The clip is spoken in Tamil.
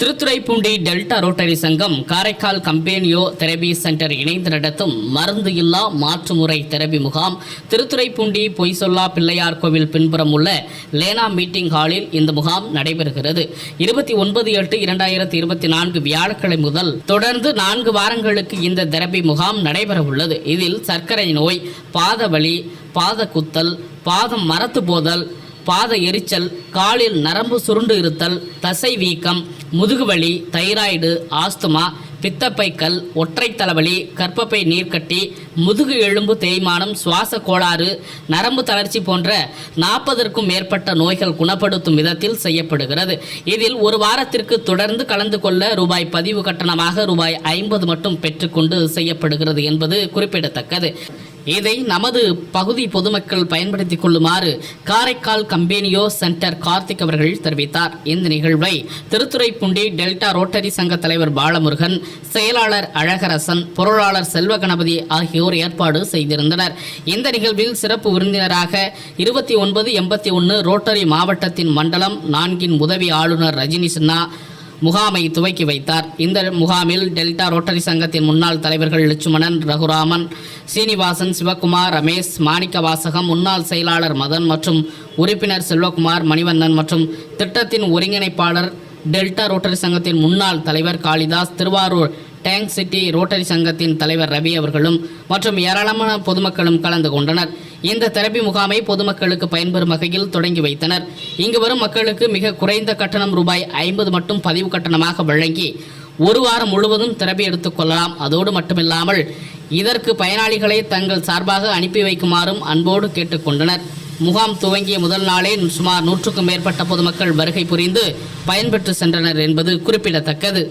திருத்துறைப்பூண்டி டெல்டா ரோட்டரி சங்கம் காரைக்கால் கம்பேனியோ தெரபி சென்டர் இணைந்து நடத்தும் மருந்து இல்லா மாற்றுமுறை தெரபி முகாம் திருத்துறைப்பூண்டி பொய் சொல்லா பிள்ளையார் கோவில் பின்புறம் உள்ள லேனா மீட்டிங் ஹாலில் இந்த முகாம் நடைபெறுகிறது. இருபத்தி ஒன்பது எட்டு இரண்டாயிரத்தி இருபத்தி நான்கு வியாழக்கிழமை முதல் தொடர்ந்து நான்கு வாரங்களுக்கு இந்த தெரபி முகாம் நடைபெறவுள்ளது. இதில் சர்க்கரை நோய் பாதவலி பாத குத்தல் பாதம் மரத்து போதல் பாத எரிச்சல் காலில் நரம்பு சுருண்டு இருத்தல் தசை வீக்கம் முதுகுவலி தைராய்டு ஆஸ்துமா பித்தப்பைக்கல் ஒற்றை தலைவலி கற்பப்பை நீர்க்கட்டி முதுகு எலும்பு தேய்மானம் சுவாச கோளாறு நரம்பு தளர்ச்சி போன்ற நாற்பதற்கும் மேற்பட்ட நோய்கள் குணப்படுத்தும் விதத்தில் செய்யப்படுகிறது. இதில் ஒரு வாரத்திற்கு தொடர்ந்து கலந்து கொள்ள ரூபாய் பதிவு கட்டணமாக ரூபாய் ஐம்பது மட்டும் பெற்றுக்கொண்டு செய்யப்படுகிறது என்பது குறிப்பிடத்தக்கது. இதை நமது பகுதி பொதுமக்கள் பயன்படுத்திக் கொள்ளுமாறு காரைக்கால் கம்பேனியோ சென்டர் கார்த்திக் அவர்கள் தெரிவித்தார். இந்த நிகழ்வை திருத்துறைப்பூண்டி டெல்டா ரோட்டரி சங்க தலைவர் பாலமுருகன் செயலாளர் அழகரசன் பொருளாளர் செல்வ கணபதி ஆகியோர் ஏற்பாடு செய்திருந்தனர். இந்த நிகழ்வில் சிறப்பு விருந்தினராக இருபத்தி ஒன்பது எண்பத்தி ஒன்று ரோட்டரி மாவட்டத்தின் மண்டலம் நான்கின் உதவி ஆளுநர் ரஜினி சின்னா முகாமை துவக்கி வைத்தார். இந்த முகாமில் டெல்டா ரோட்டரி சங்கத்தின் முன்னாள் தலைவர்கள் லட்சுமணன் ரகுராமன் சீனிவாசன் சிவகுமார் ரமேஷ் மாணிக்கவாசகம் முன்னாள் செயலாளர் மதன் மற்றும் உறுப்பினர் செல்வகுமார் மணிவண்ணன் மற்றும் திட்டத்தின் ஒருங்கிணைப்பாளர் டெல்டா ரோட்டரி சங்கத்தின் முன்னாள் தலைவர் Kalidas Thiruvarur tank city rotary சங்கத்தின் தலைவர் ரவி அவர்களும் மற்றும் ஏராளமான பொதுமக்களும் கலந்து கொண்டனர். இந்த தெரபி முகாமை பொதுமக்களுக்கு பயன்பெறும் வகையில் தொடங்கி வைத்தனர். இங்கு வரும் மக்களுக்கு மிக குறைந்த கட்டணம் ரூபாய் ஐம்பது மட்டும் பதிவு கட்டணமாக வழங்கி ஒரு வாரம் முழுவதும் திரபி எடுத்துக்கொள்ளலாம் அதோடு மட்டுமில்லாமல் இதற்கு பயனாளிகளை தங்கள் சார்பாக அனுப்பி வைக்குமாறும் அன்போடு கேட்டுக்கொண்டனர் முகாம் துவங்கிய முதல் நாளே சுமார் நூற்றுக்கும் மேற்பட்ட பொதுமக்கள் வருகை புரிந்து பயன்பெற்று சென்றனர் என்பது குறிப்பிடத்தக்கது.